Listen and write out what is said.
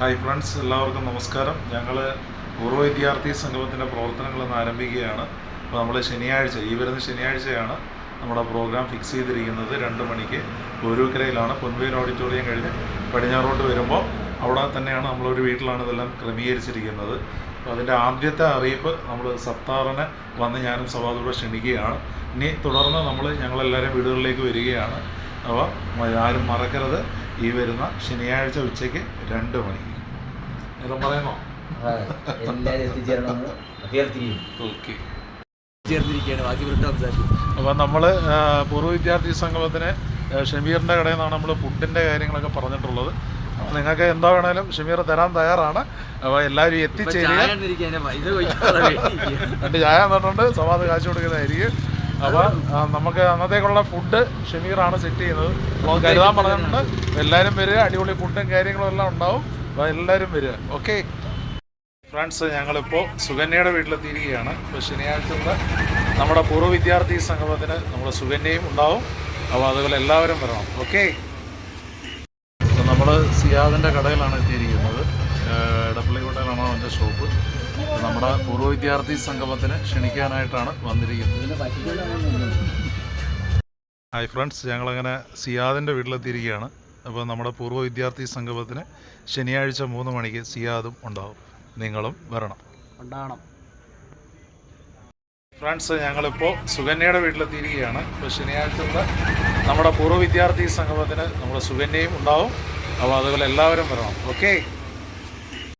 Hi friends എല്ലാവർക്കും നമസ്കാരം. ഞങ്ങൾ പൂർവ വിദ്യാർത്ഥി സംഗമത്തിന്റെ പ്രവർത്തനങ്ങൾ ഇന്ന് ആരംഭിക്കുകയാണ്. അപ്പോൾ നമ്മൾ ശനിയാഴ്ച ഈ വരുന്ന ശനിയാഴ്ചയാണ് നമ്മുടെ പ്രോഗ്രാം ഫിക്സ് ചെയ്തിരിക്കുന്നത്. രണ്ട് മണിക്ക് ഗുരുക്കരയിലാണ് പൊൻവേൽ ഓഡിറ്റോറിയം കഴിഞ്ഞ് പടിഞ്ഞാറോട്ട് വരുമ്പോൾ അവിടെ തന്നെയാണ് നമ്മളൊരു വീട്ടിലാണ് ഇതെല്ലാം ക്രമീകരിച്ചിരിക്കുന്നത്. അപ്പോൾ അതിന്റെ ആദ്യത്തെ അറിയിപ്പ് നമ്മൾ സത്താറിന് വന്ന് ഞാനും സഭാതോടെ ക്ഷണിക്കുകയാണ്. ഇനി തുടർന്ന് നമ്മൾ ഞങ്ങളെല്ലാവരും വീടുകളിലേക്ക് വരികയാണ്. അപ്പോൾ ആരും മറക്കരുത്. ഈ വരുന്ന ശനിയാഴ്ച ഉച്ചയ്ക്ക് രണ്ട് മണിക്ക്. അപ്പൊ നമ്മൾ എല്ലാവരും എത്തിച്ചേരണമെന്ന് അഭ്യർത്ഥിക്കുന്നു. ഓക്കെ. ചേർന്നിരിക്കുകയാണ് ബാക്കി വൃത്തം സംസാരിക്കും അപ്പോൾ നമ്മൾ പൂർവ വിദ്യാർത്ഥി സംഗമത്തിന് ഷമീറിന്റെ ഷമീറിന്റെ കടയിൽ നിന്നാണ് നമ്മൾ ഫുഡിന്റെ കാര്യങ്ങളൊക്കെ പറഞ്ഞിട്ടുള്ളത്. അപ്പോൾ നിങ്ങൾക്ക് എന്താ വേണേലും ഷമീർ തരാൻ തയ്യാറാണ്. അപ്പോൾ എല്ലാരും എത്തിച്ചേരുക. രണ്ട് ചായ തന്നിട്ടുണ്ട് സവാദ് കാശ് കൊടുക്കുന്നതായിരിക്കും. അപ്പോൾ നമുക്ക് അന്നത്തേക്കുള്ള ഫുഡ് ഷമീറാണ് സെറ്റ് ചെയ്യുന്നത്. അപ്പോൾ കരുതാൻ പറഞ്ഞിട്ടുണ്ട്. എല്ലാവരും വരിക അടിപൊളി ഫുഡും കാര്യങ്ങളും എല്ലാം ഉണ്ടാവും. അപ്പോൾ എല്ലാവരും വരിക. ഓക്കെ ഫ്രണ്ട്സ് ഞങ്ങളിപ്പോൾ സുകന്യയുടെ വീട്ടിലെത്തിയിരിക്കുകയാണ്. ഇപ്പോൾ ശനിയാഴ്ചത്തെ നമ്മുടെ പൂർവ വിദ്യാർത്ഥി സംഗമത്തിന് നമ്മുടെ സുകന്യയും ഉണ്ടാവും. അപ്പോൾ അതുപോലെ എല്ലാവരും വരണം. ഓക്കെ നമ്മൾ സിയാദിന്റെ കടയിലാണ് എത്തിയിരിക്കുന്നത്. എടപ്പള്ളി കടയിലാണോ അവന്റെ ഷോപ്പ് നമ്മുടെ പൂർവ വിദ്യാർത്ഥി സംഗമത്തിന് ക്ഷണിക്കാനായിട്ടാണ് വന്നിരിക്കുന്നത്. ഹായ് ഫ്രണ്ട്സ് ഞങ്ങളങ്ങനെ സിയാദിന്റെ വീട്ടിലെത്തിയിരിക്കുകയാണ്. അപ്പോൾ നമ്മുടെ പൂർവ വിദ്യാർത്ഥി സംഗമത്തിന് ശനിയാഴ്ച മൂന്ന് മണിക്ക് സിയാദും ഉണ്ടാവും. നിങ്ങളും വരണം. ഫ്രണ്ട്സ് ഞങ്ങളിപ്പോൾ സുകന്യയുടെ വീട്ടിലെത്തിയിരിക്കുകയാണ്. ഇപ്പോൾ ശനിയാഴ്ചത്തെ നമ്മുടെ പൂർവ വിദ്യാർത്ഥി സംഗമത്തിന് നമ്മുടെ സുകന്യയും ഉണ്ടാവും. അപ്പോൾ അതുപോലെ എല്ലാവരും വരണം. ഓക്കെ